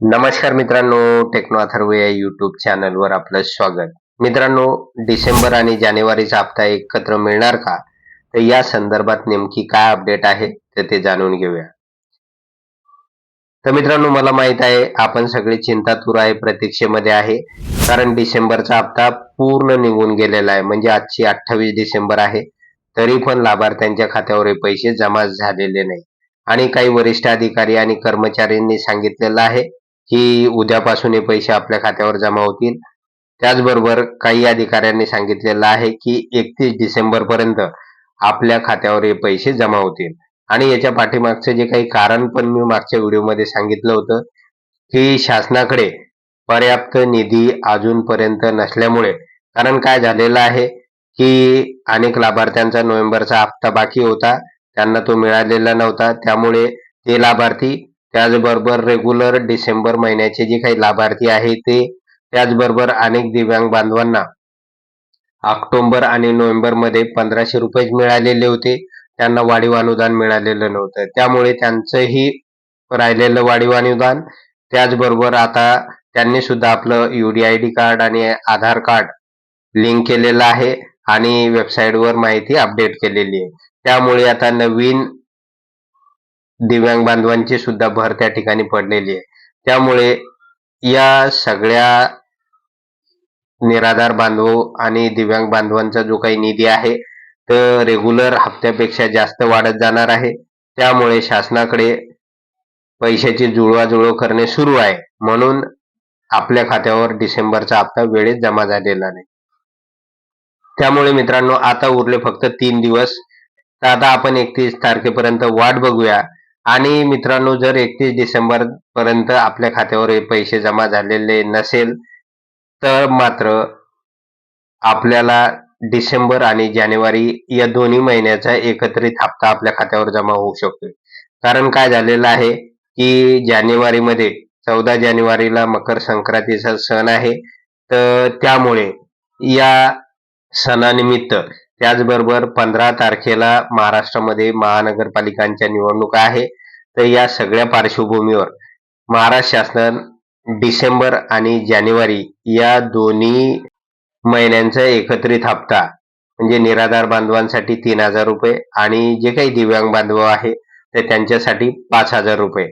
नमस्कार मित्रांनो टेक्नो अथर्व या युट्यूब चॅनलवर आपलं स्वागत. मित्रांनो डिसेंबर आणि जानेवारीचा हप्ता एकत्र मिळणार का? तर या संदर्भात नेमकी काय अपडेट आहे तर ते जाणून घेऊया. तर मित्रांनो मला माहीत आहे आपण सगळे चिंतातूर आहे प्रतीक्षेमध्ये आहे. कारण डिसेंबरचा हप्ता पूर्ण निघून गेलेला आहे. म्हणजे आजची अठ्ठावीस डिसेंबर आहे. तरी पण लाभार्थ्यांच्या खात्यावर हे पैसे जमा झालेले नाही. आणि काही वरिष्ठ अधिकारी आणि कर्मचाऱ्यांनी सांगितलेलं आहे की उद्यापासून हे पैसे आपल्या खात्यावर जमा होतील. त्याचबरोबर काही अधिकाऱ्यांनी सांगितलेलं आहे की एकतीस डिसेंबर पर्यंत आपल्या खात्यावर हे पैसे जमा होतील. आणि याच्या पाठीमागचं जे काही कारण पण मी मागच्या व्हिडिओमध्ये सांगितलं होतं की शासनाकडे पर्याप्त निधी अजूनपर्यंत नसल्यामुळे कारण काय झालेलं आहे की अनेक लाभार्थ्यांचा नोव्हेंबरचा हप्ता बाकी होता त्यांना तो मिळालेला नव्हता त्यामुळे ते लाभार्थी त्याचबरोबर रेग्युलर डिसेंबर महिन्याचे जे काही लाभार्थी आहे ते त्याचबरोबर अनेक दिव्यांग बांधवांना ऑक्टोबर आणि नोव्हेंबरमध्ये पंधराशे रुपये मिळालेले होते. त्यांना वाढीव अनुदान मिळालेलं नव्हतं. त्यामुळे त्यांचंही राहिलेलं वाढीव अनुदान. त्याचबरोबर आता त्यांनी सुद्धा आपलं युडीआयडी कार्ड आणि आधार कार्ड लिंक केलेलं आहे आणि वेबसाईटवर माहिती अपडेट केलेली आहे. त्यामुळे आता नवीन दिव्यांग बांधवांची सुद्धा भर त्या ठिकाणी पडलेली आहे. त्यामुळे या सगळ्या निराधार बांधव आणि दिव्यांग बांधवांचा जो काही निधी आहे तर रेग्युलर हप्त्यापेक्षा जास्त वाढत जाणार आहे. त्यामुळे शासनाकडे पैशाची जुळवाजुळव करणे सुरू आहे. म्हणून आपल्या खात्यावर डिसेंबरचा हप्ता वेळेत जमा झालेला नाही. त्यामुळे मित्रांनो आता उरले फक्त तीन दिवस. तर आता आपण एकतीस तारखेपर्यंत वाट बघूया. आणि मित्रांनो जर एकतीस डिसेंबर पर्यंत आपल्या खात्यावर हे पैसे जमा झालेले नसेल तर मात्र आपल्याला डिसेंबर आणि जानेवारी या दोन्ही महिन्याचा एकत्रित हप्ता आपल्या खात्यावर जमा होऊ शकतो कारण काय झालेलं आहे की जानेवारीमध्ये चौदा जानेवारीला मकर संक्रांतीचा सण आहे. तर त्यामुळे या सणानिमित्त त्याचबरोबर पंधरा तारखेला महाराष्ट्रामध्ये महानगरपालिकांच्या निवडणुका आहे. तर या सगळ्या पार्श्वभूमीवर महाराष्ट्र शासन डिसेंबर आणि जानेवारी या दोन्ही महिन्यांचा एकत्रित हप्ता म्हणजे निराधार बांधवांसाठी तीन हजार रुपये आणि जे काही दिव्यांग बांधव आहे तर त्यांच्यासाठी पाच हजार रुपये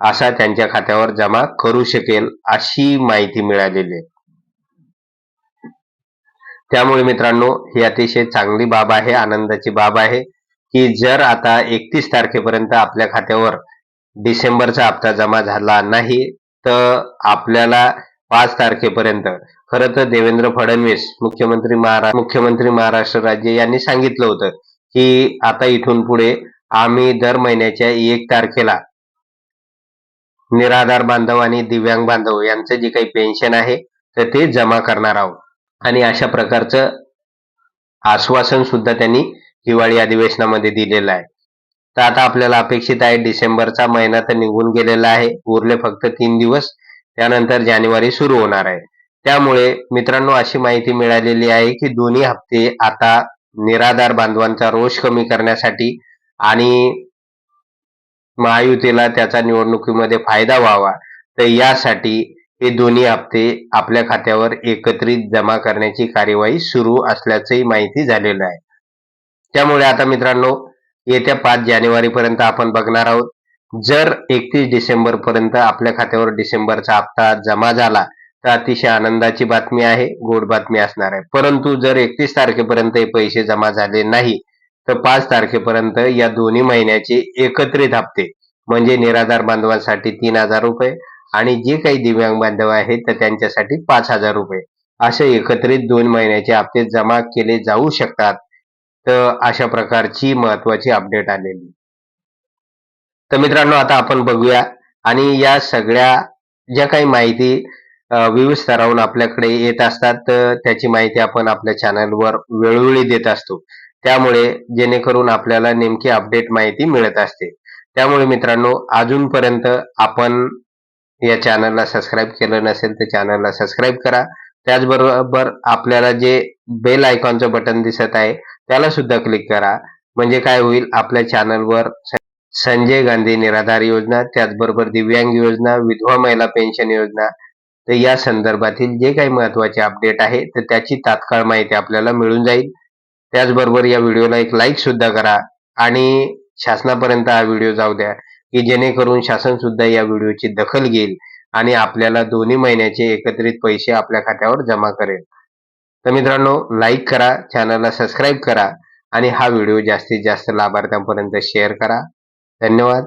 असा त्यांच्या खात्यावर जमा करू शकेल अशी माहिती मिळालेली आहे. त्यामुळे मित्रांनो ही अतिशय चांगली बाब आहे आनंदाची बाब आहे की जर आता एकतीस तारखेपर्यंत आपल्या खात्यावर डिसेंबरचा हप्ता जमा झाला नाही तर आपल्याला पाच तारखेपर्यंत खरं तर देवेंद्र फडणवीस मुख्यमंत्री महाराष्ट्र मुख्यमंत्री महाराष्ट्र राज्य यांनी सांगितलं होतं की आता इथून पुढे आम्ही दर महिन्याच्या एक तारखेला निराधार बांधव आणि दिव्यांग बांधव यांचं जे काही पेन्शन आहे तर ते जमा करणार आहोत. आणि अशा प्रकारचं आश्वासन सुद्धा त्यांनी हिवाळी अधिवेशनामध्ये दिलेलं आहे. तर आता आपल्याला अपेक्षित आहे डिसेंबरचा महिना तर निघून गेलेला आहे. उरले फक्त तीन दिवस. त्यानंतर जानेवारी सुरू होणार आहे. त्यामुळे मित्रांनो अशी माहिती मिळालेली आहे की दोन्ही हप्ते आता निराधार बांधवांचा रोष कमी करण्यासाठी आणि महायुतीला त्याचा निवडणुकीमध्ये फायदा व्हावा. तर यासाठी हे दोन्ही हप्ते आपल्या खात्यावर एकत्रित जमा करण्याची कार्यवाही सुरू असल्याचंही माहिती झालेलं आहे. त्यामुळे आता मित्रांनो येत्या पाच जानेवारी पर्यंत आपण बघणार आहोत. जर एकतीस डिसेंबर पर्यंत आपल्या खात्यावर डिसेंबरचा हप्ता जमा झाला तर अतिशय आनंदाची बातमी आहे गोड बातमी असणार आहे. परंतु जर एकतीस तारखेपर्यंत हे पैसे जमा झाले नाही तर पाच तारखेपर्यंत या दोन्ही महिन्याचे एकत्रित हप्ते म्हणजे निराधार बांधवांसाठी तीन हजार रुपये आणि जे काही दिव्यांग बांधव आहेत तर त्यांच्यासाठी पाच हजार रुपये. असे एकत्रित दोन महिन्याचे हप्ते जमा केले जाऊ शकतात. तर अशा प्रकारची महत्वाची अपडेट आलेली. तर मित्रांनो आता आपण बघूया. आणि या सगळ्या ज्या काही माहिती विविध स्तरावर आपल्याकडे येत असतात तर त्याची माहिती आपण आपल्या चॅनलवर वेळोवेळी देत असतो. त्यामुळे जेणेकरून आपल्याला नेमकी अपडेट माहिती मिळत असते. त्यामुळे मित्रांनो अजूनपर्यंत आपण या चॅनलला सबस्क्राईब केलं नसेल तर चॅनलला सबस्क्राईब करा. त्याचबरोबर आपल्याला जे बेल आयकॉनचं बटन दिसत आहे त्याला सुद्धा क्लिक करा. म्हणजे काय होईल? आपल्या चॅनलवर संजय गांधी निराधार योजना त्याचबरोबर दिव्यांग योजना विधवा महिला पेन्शन योजना तर या संदर्भातील जे काही महत्त्वाचे अपडेट आहे तर त्याची तात्काळ माहिती आपल्याला मिळून जाईल. त्याचबरोबर या व्हिडिओला एक लाईक सुद्धा करा. आणि शासनापर्यंत हा व्हिडिओ जाऊ द्या. की जेणेकरून शासन सुद्धा या व्हिडिओची दखल घेईल आणि आपल्याला दोन्ही महिन्याचे एकत्रित पैसे आपल्या खात्यावर जमा करेल. तर मित्रांनो लाईक करा चॅनलला सबस्क्राईब करा आणि हा व्हिडिओ जास्तीत जास्त लाभार्थ्यांपर्यंत शेअर करा. धन्यवाद.